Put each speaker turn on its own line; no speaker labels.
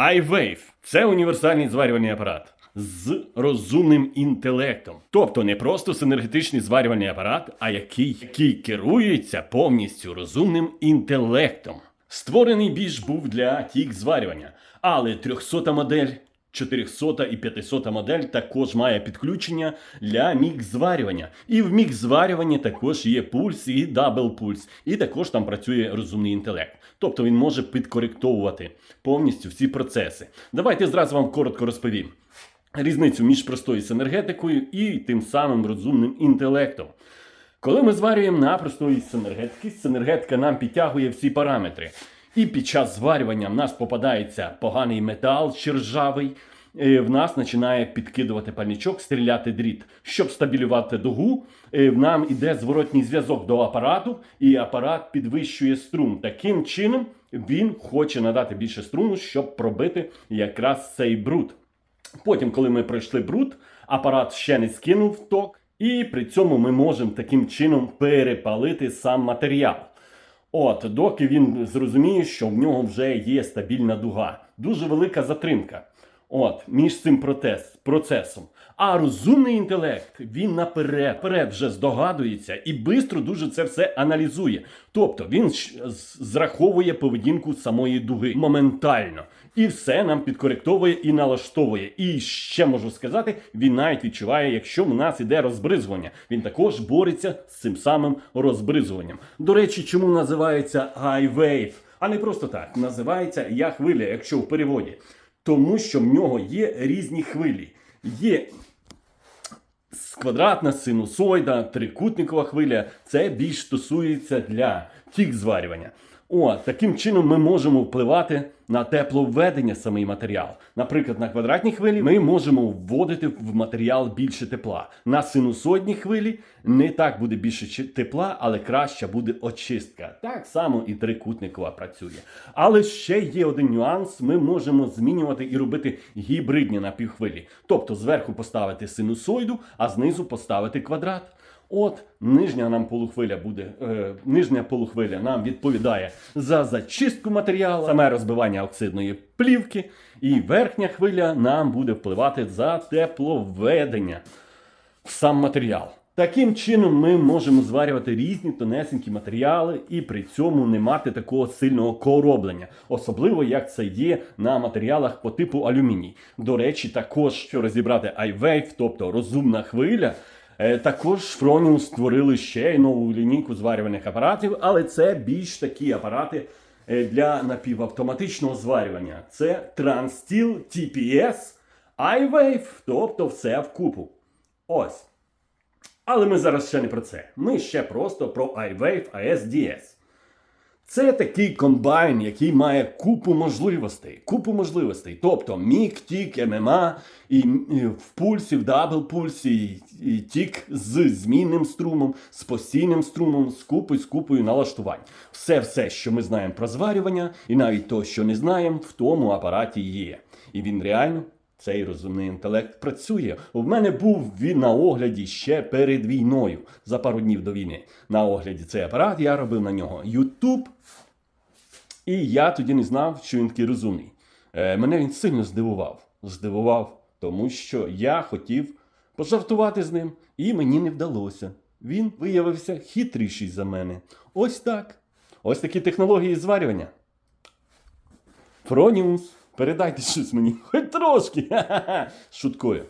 iWave – це універсальний зварювальний апарат з розумним інтелектом. Тобто не просто синергетичний зварювальний апарат, а який, який керується повністю розумним інтелектом. Створений більш був для тік зварювання, але 300 модель 400 і 500 модель також має підключення для мікс зварювання. І в мікс зварюванні також є пульс і дабл пульс. І також там працює розумний інтелект. Тобто він може підкоректовувати повністю всі процеси. Давайте зразу вам коротко розповім різницю між простою синергетикою і тим самим розумним інтелектом. Коли ми зварюємо на простої синергетики, синергетика нам підтягує всі параметри. І під час зварювання в нас попадається поганий метал чи ржавий, е, в нас починає підкидувати пальничок, стріляти дріт. Щоб стабілювати дугу, е, в нам іде зворотній зв'язок до апарату, і апарат підвищує струм. Таким чином він хоче надати більше струму, щоб пробити якраз цей бруд. Потім, коли ми пройшли бруд, апарат ще не скинув ток, і при цьому ми можемо таким чином перепалити сам матеріал. От, доки він зрозуміє, що в нього вже є стабільна дуга. Дуже велика затримка. От, між цим протес, процесом. А розумний інтелект він наперед, вже здогадується і швидко дуже це все аналізує. Тобто він зраховує поведінку самої дуги моментально. І все нам підкоректовує і налаштовує. І ще можу сказати, він навіть відчуває, якщо в нас іде розбризування. Він також бореться з цим самим розбризуванням. До речі, чому називається iWave? А не просто так. Називається я хвиля, якщо в переводі. Тому що в нього є різні хвилі. Є квадратна синусоїда, трикутникова хвиля. Це більш стосується для тік зварювання. О, таким чином ми можемо впливати на тепловведення самий матеріал. Наприклад, на квадратній хвилі ми можемо вводити в матеріал більше тепла. На синусоїдній хвилі не так буде більше тепла, але краща буде очистка. Так само і трикутникова працює. Але ще є один нюанс: ми можемо змінювати і робити гібридні напівхвилі. Тобто зверху поставити синусоїду, а знизу поставити квадрат. От нижня нам полухвиля буде, е, нижня полухвиля нам відповідає за зачистку матеріалу, саме розбивання оксидної плівки, і верхня хвиля нам буде впливати за тепловведення в сам матеріал. Таким чином ми можемо зварювати різні тонесенькі матеріали і при цьому не мати такого сильного короблення, особливо як це є на матеріалах по типу алюміній. До речі, також що розібрати iWave, тобто розумна хвиля. Е, Також Fronium створили ще й нову лінійку зварювальних апаратів, але це більш такі апарати е, для напівавтоматичного зварювання. Це TransSteel TPS, iWave, тобто все вкупу. Ось. Але ми зараз ще не про це. Ми ще просто про iWave ASDS. Це такий комбайн, який має купу можливостей. Купу можливостей. Тобто мік, тік, ММА, і, і в пульсі, в дабл пульсі, і тік з змінним струмом, з постійним струмом, з купою, з купою налаштувань. Все, все, що ми знаємо про зварювання, і навіть то, що не знаємо, в тому апараті є. І він реально. Цей розумний інтелект працює. У мене був він на огляді ще перед війною, за пару днів до війни. На огляді цей апарат я робив на нього YouTube. І я тоді не знав, що він такий розумний. Е, мене він сильно здивував. Здивував, тому що я хотів пожартувати з ним, і мені не вдалося. Він виявився хитріший за мене. Ось так. Ось такі технології зварювання. Фроніус, передайте щось мені, хоч трошки. Шуткою.